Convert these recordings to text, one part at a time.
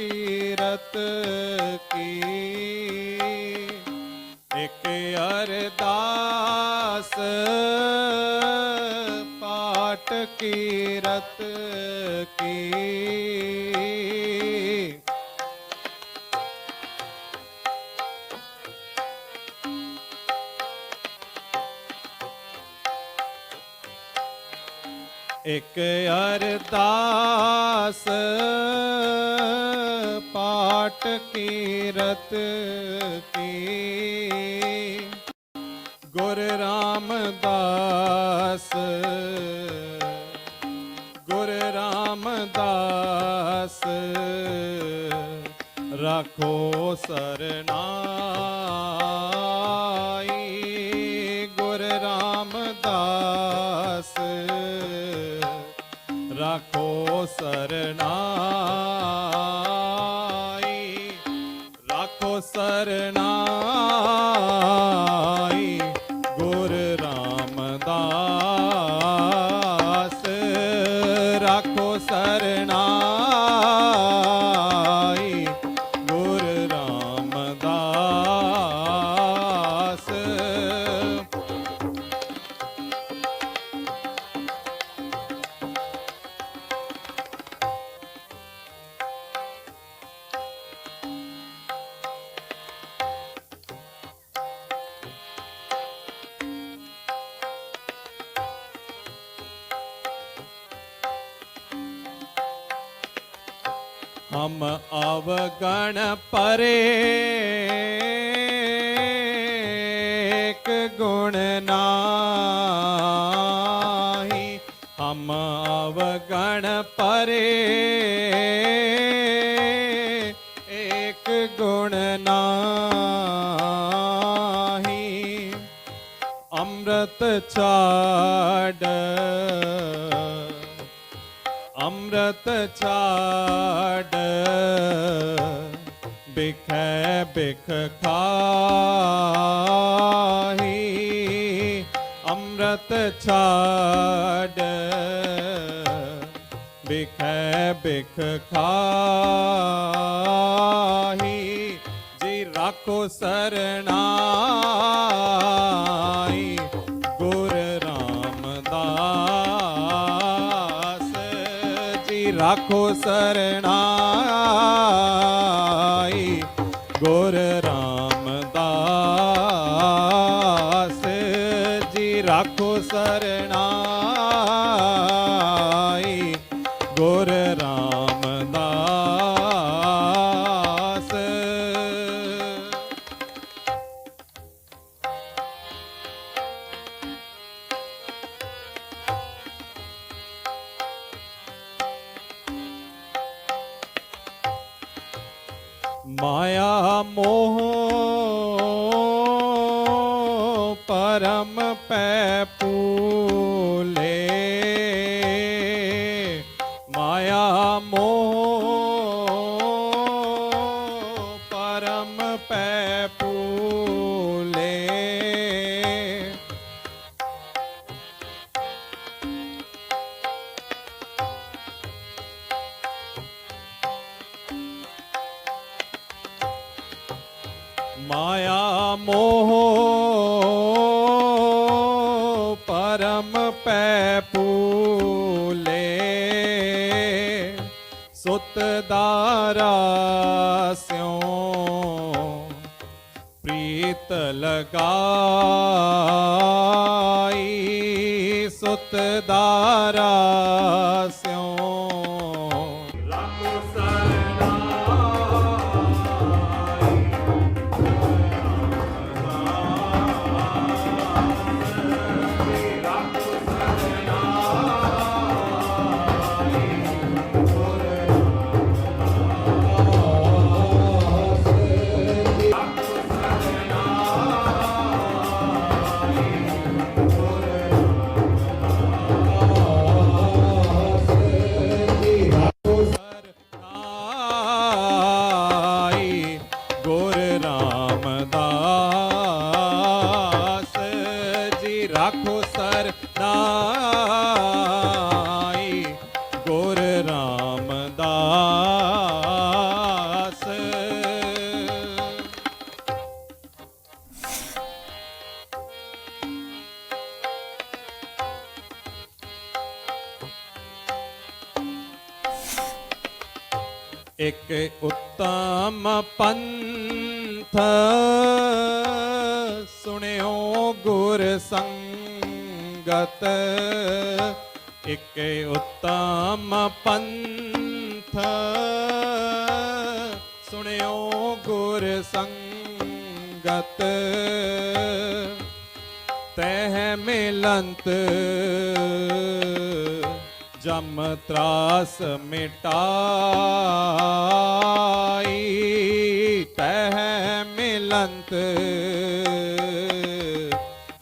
ਕੀਰਤ ਕੀ? ਇਕ ਅਰਦਾਸ ਪਾਟ ਕੀਰਤ ਕੀ? ਇਕ ਅਰਦਾਸ ਪਾਟ ਕੀਰਤ ਕੀ। ਗੁਰ ਰਾਮਦਾਸ ਗੁਰ ਰਾਮਦਾਸ ਰੱਖੋ ਸਰਨਾਈ। ਗੁਰ ਰਾਮਦਾਸ ਰੱਖੋ ਸਰਨਾਈ। ਸਰਨਾਈ ਗੁਰ ਰਾਮਦਾਸ। ਰੱਖੋ ਸਰਨਾਈ ਹਮ ਅਵਗਣ ਪਰੇ ਏਕ ਗੁਣ ਨਾਹੀ ਹਮ ਅਵਗਣ ਪਰੇ ਏਕ ਗੁਣ ਨਾਹੀ ਅੰਮ੍ਰਿਤ ਛਾੜ ਅੰਮ੍ਰਿਤ ਛਾੜ। ਬਿਖੈ ਬਿਖ ਖਾਹੀ ਅੰਮ੍ਰਿਤ ਛਾੜ। ਬਿਖੈ ਬਿਖ ਖਾਹੀ ਜੀ ਰਾਖੋ ਸਰਨਾਈ ਰਾਖੋ ਸਰਨਾਈ ਗੁਰ ਰਾਮਦਾਸ ਜੀ ਰਾਖੋ ਸਰਨਾਈ মায়া মোহন ਪੈ ਪੂਲੇ ਸੁਤ ਦਾਰਾ ਸਿਉ ਪ੍ਰੀਤ ਲਗਾਈ। ਸੁਤ ਦਾਰਾ ਸਿਉ ਇਕ ਉਤਮ ਪੰਥ ਸੁਣਿਓ ਗੁਰ ਸੰਗਤ। ਇਕ ਉਤਮ ਪੰਥ ਸੁਣਿਓ ਗੁਰ ਸੰਗਤ। ਤਹਿ ਮਿਲੰਤ ਜਮ ਤਰਾਸ ਮਿਟਾਈ ਤਹਿ ਮਿਲੰਤ।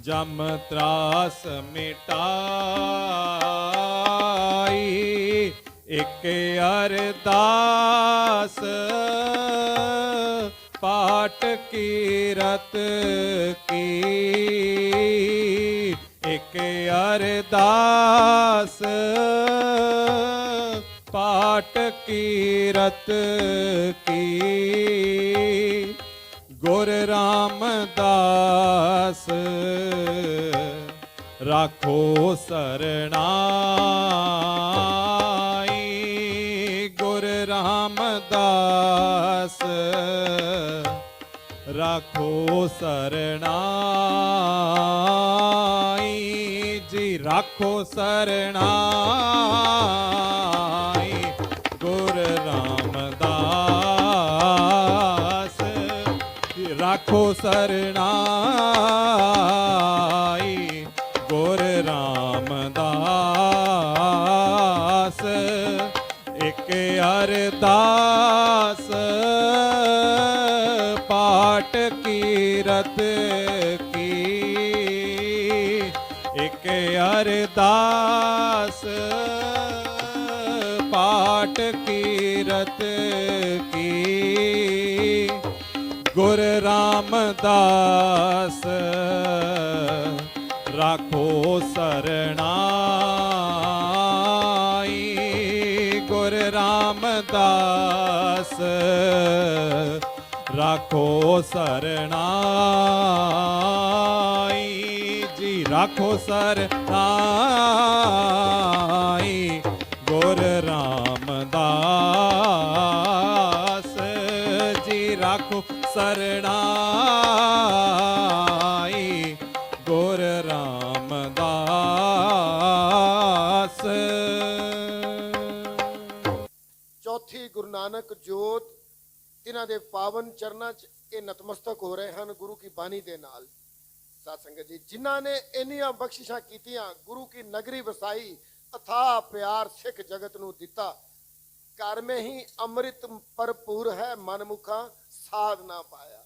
ਜਮ ਤਰਾਸ ਮਿਟਾਈ ਇਕ ਅਰਦਾਸ। ਪਾਟ ਕੀਰਤ ਕੀ ਕੇ ਅਰਦਾਸ। ਪਾਟ ਕੀਰਤ ਕੀ। ਗੁਰ ਰਾਮਦਾਸ ਰਾਖੋ ਸਰਣਾਈ। ਗੁਰ ਰਾਮਦਾਸ ਰਾਖੋ ਸਰਣਾਈ। ਜੀ ਰਾਖੋ ਸਰਣਾਈ। ਗੁਰ ਰਾਮਦਾਸ ਜੀ ਰਾਖੋ ਸਰਣਾਈ। ਗੁਰ ਰਾਮਦਾਸ ਇਕ ਅਰਦਾਸ ਇਕ ਅਰਦਾਸ ਪਾਟ ਕੀਰਤ ਕੀ। ਗੁਰ ਰਾਮਦਾਸ ਰਾਖੋ ਸਰਣਾਈ। ਗੁਰ ਰਾਮਦਾਸ ਰਾਖੋ ਸਰਣਾਈ। ਰਾਖੋ ਸਰਣਾਈ ਗੁਰ ਰਾਮਦਾਸ ਜੀ ਰਾਖੋ ਸਰਣਾਈ ਗੁਰ ਰਾਮਦਾਸ ਚੌਥੀ ਗੁਰੂ ਨਾਨਕ ਜੋਤ ਇਹਨਾਂ ਦੇ ਪਾਵਨ ਚਰਨਾਂ 'ਚ ਇਹ ਨਤਮਸਤਕ ਹੋ ਰਹੇ ਹਨ ਗੁਰੂ ਕੀ ਬਾਣੀ ਦੇ ਨਾਲ ਸਾਧ ਸੰਗਤ ਜੀ, ਜਿਨ੍ਹਾਂ ਨੇ ਇੰਨੀਆਂ ਬਖਸ਼ਿਸ਼ਾਂ ਕੀਤੀਆਂ, ਗੁਰੂ ਕੀ ਨਗਰੀ ਵਸਾਈ ਅਥਾ ਪਿਆਰ ਸਿੱਖ ਜਗਤ ਨੂੰ ਦਿੱਤਾ। ਘਰ ਮੇ ਹੀ ਅੰਮ੍ਰਿਤ ਭਰਪੂਰ ਹੈ, ਮਨਮੁਖਾ ਸਾਧ ਨਾ ਪਾਇਆ।